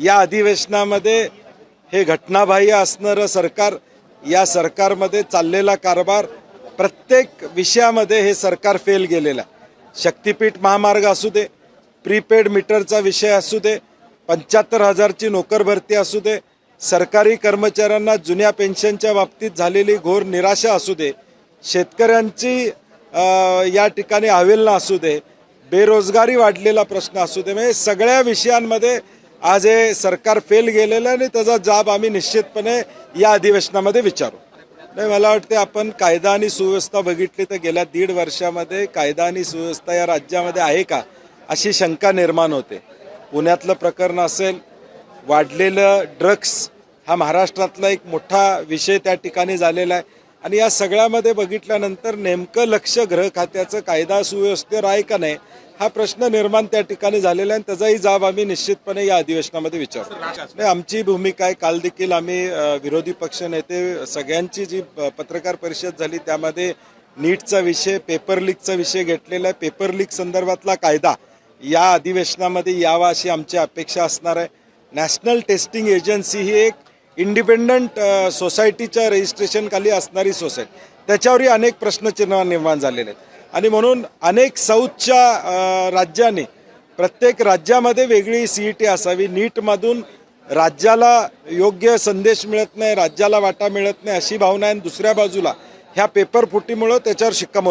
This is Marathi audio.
या अधिवेशनामध्ये हे घटनाबाह्य असणारं सरकार या सरकारमध्ये चाललेला कारभार प्रत्येक विषयामध्ये हे सरकार फेल गेलेलं शक्तिपीठ महामार्ग असू दे प्रीपेड मीटरचा विषय असू दे पंच्याहत्तर हजारची नोकर भरती असू दे सरकारी कर्मचाऱ्यांना जुन्या पेन्शनच्या बाबतीत झालेली घोर निराशा असू दे शेतकऱ्यांची या ठिकाणी अवेलना असू दे बेरोजगारी वाढलेला प्रश्न असू दे म्हणजे सगळ्या विषयांमध्ये आज हे सरकार फेल गेलेलं आहे आणि त्याचा जाब आम्ही निश्चितपणे या अधिवेशनामध्ये विचारू. नाही मला वाटते आपण कायदा आणि सुव्यवस्था बघितली तर गेल्या दीड वर्षामध्ये कायदा आणि सुव्यवस्था या राज्यामध्ये आहे का अशी शंका निर्माण होते. पुण्यातलं प्रकरण असेल वाढलेलं ड्रग्स हा महाराष्ट्रातला एक मोठा विषय त्या ठिकाणी झालेला आहे. आणि या सगळ्यामध्ये बघितल्यानंतर नेमकं लक्ष गृह खात्याचं कायदा सुव्यवस्थेवर आहे का नाही हा प्रश्न निर्माण त्या ठिकाणी झालेला आहे आणि त्याचाही जाब आम्ही निश्चितपणे या अधिवेशनामध्ये विचारतो. नाही आमची भूमिका आहे काल देखील आम्ही विरोधी पक्ष नेते सगळ्यांची जी प- पत्रकार परिषद झाली त्यामध्ये नीटचा विषय पेपर लीकचा विषय घेतलेला आहे. पेपर लीक संदर्भातला कायदा या अधिवेशनामध्ये यावा अशी आमची अपेक्षा असणार आहे. नॅशनल टेस्टिंग एजन्सी ही एक इंडिपेंडंट सोसायटीच्या रजिस्ट्रेशनखाली असणारी सोसायटी. त्याच्यावरही अनेक प्रश्नचिन्ह निर्माण झालेले आहेत. आणि म्हणून अनेक साऊथच्या राज्याने प्रत्येक राज्यामध्ये वेगळी सी ई टी असावी नीटमधून राज्याला योग्य संदेश मिळत नाही राज्याला वाटा मिळत नाही अशी भावना आहे. आणि दुसऱ्या बाजूला ह्या पेपर फुटीमुळं त्याच्यावर शिक्कामोर्तब